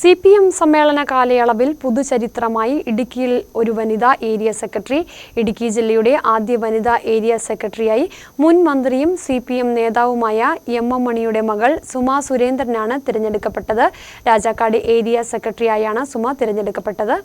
C P M സമ്മേളന കാലയളവിൽ പുതുചരിത്രമായി ഇടുക്കിയിൽ ഒരു വനിതാ ഏരിയ സെക്രട്ടറി ഇടുക്കി ജില്ലയുടെ ആദ്യ വനിതാ ഏരിയ സെക്രട്ടറിയായി മുൻ മന്ത്രിയും സി പി എം നേതാവുമായ എം എം മണിയുടെ മകൾ സുമ സുരേന്ദ്രനാണ് തിരഞ്ഞെടുക്കപ്പെട്ടത്. രാജാക്കാട് ഏരിയ സെക്രട്ടറിയായാണ് സുമ തിരഞ്ഞെടുക്കപ്പെട്ടത്.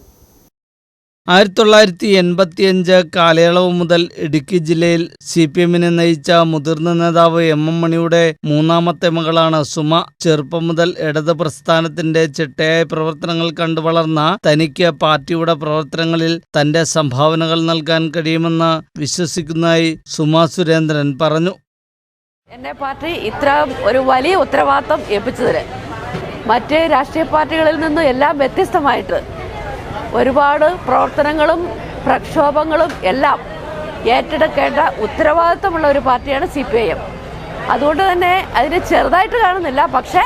ആയിരത്തി തൊള്ളായിരത്തി എൺപത്തിയഞ്ച് കാലയളവ് മുതൽ ഇടുക്കി ജില്ലയിൽ സി പി എമ്മിനെ നയിച്ച മുതിർന്ന നേതാവ് എം എം മണിയുടെ മൂന്നാമത്തെ മകളാണ് സുമ. ചെറുപ്പം മുതൽ ഇടത് പ്രസ്ഥാനത്തിന്റെ ചിട്ടയായ പ്രവർത്തനങ്ങൾ കണ്ടു വളർന്ന തനിക്ക് പാർട്ടിയുടെ പ്രവർത്തനങ്ങളിൽ തന്റെ സംഭാവനകൾ നൽകാൻ കഴിയുമെന്ന് വിശ്വസിക്കുന്നതായി സുമ സുരേന്ദ്രൻ പറഞ്ഞു. എന്നെ പാർട്ടി ഇത്ര ഒരു വലിയ ഉത്തരവാദിത്വം ഏൽപ്പിച്ചതിന് മറ്റ് രാഷ്ട്രീയ പാർട്ടികളിൽ നിന്നും എല്ലാം വ്യത്യസ്തമായിട്ട് ഒരുപാട് പ്രവർത്തനങ്ങളും പ്രക്ഷോഭങ്ങളും എല്ലാം ഏറ്റെടുക്കേണ്ട ഉത്തരവാദിത്വമുള്ള ഒരു പാർട്ടിയാണ് സി പി ഐ എം. അതുകൊണ്ട് തന്നെ അതിന് ചെറുതായിട്ട് കാണുന്നില്ല. പക്ഷേ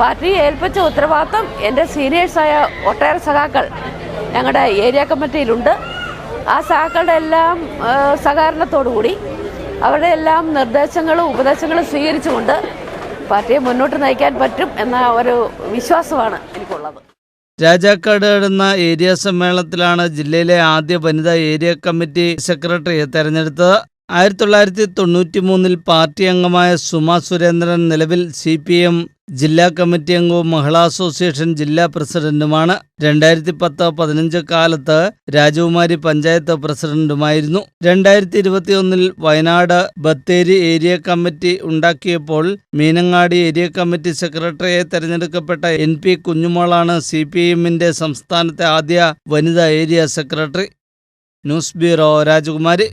പാർട്ടി ഏൽപ്പിച്ച ഉത്തരവാദിത്വം എന്റെ സീനിയേഴ്സായ ഒട്ടേറെ സഖാക്കൾ ഞങ്ങളുടെ ഏരിയ കമ്മിറ്റിയിലുണ്ട്. ആ സഖാക്കളുടെ എല്ലാം സഹകരണത്തോടുകൂടി അവരുടെ എല്ലാം നിർദ്ദേശങ്ങളും ഉപദേശങ്ങളും സ്വീകരിച്ചുകൊണ്ട് പാർട്ടിയെ മുന്നോട്ട് നയിക്കാൻ പറ്റും എന്ന ഒരു വിശ്വാസമാണ് എനിക്കുള്ളത്. രാജാക്കാട് നടന്ന ഏരിയ സമ്മേളനത്തിലാണ് ജില്ലയിലെ ആദ്യ വനിതാ ഏരിയ കമ്മിറ്റി സെക്രട്ടറിയെ തെരഞ്ഞെടുത്തത്. ആയിരത്തി തൊള്ളായിരത്തി തൊണ്ണൂറ്റി മൂന്നിൽ പാർട്ടി അംഗമായ സുമ സുരേന്ദ്രൻ നിലവിൽ സി പി എം ജില്ലാ കമ്മിറ്റി അംഗവും മഹിളാ അസോസിയേഷൻ ജില്ലാ പ്രസിഡന്റുമാണ്. രണ്ടായിരത്തി പത്ത് പതിനഞ്ച് കാലത്ത് രാജകുമാരി പഞ്ചായത്ത് പ്രസിഡന്റുമായിരുന്നു. രണ്ടായിരത്തി ഇരുപത്തിയൊന്നിൽ വയനാട് ബത്തേരി ഏരിയ കമ്മിറ്റി ഉണ്ടാക്കിയപ്പോൾ മീനങ്ങാടി ഏരിയ കമ്മിറ്റി സെക്രട്ടറിയെ തെരഞ്ഞെടുക്കപ്പെട്ട എൻ പി കുഞ്ഞുമോളാണ് സി പി എമ്മിന്റെ സംസ്ഥാനത്തെ ആദ്യ വനിതാ ഏരിയ സെക്രട്ടറി. ന്യൂസ് ബ്യൂറോ രാജകുമാരി.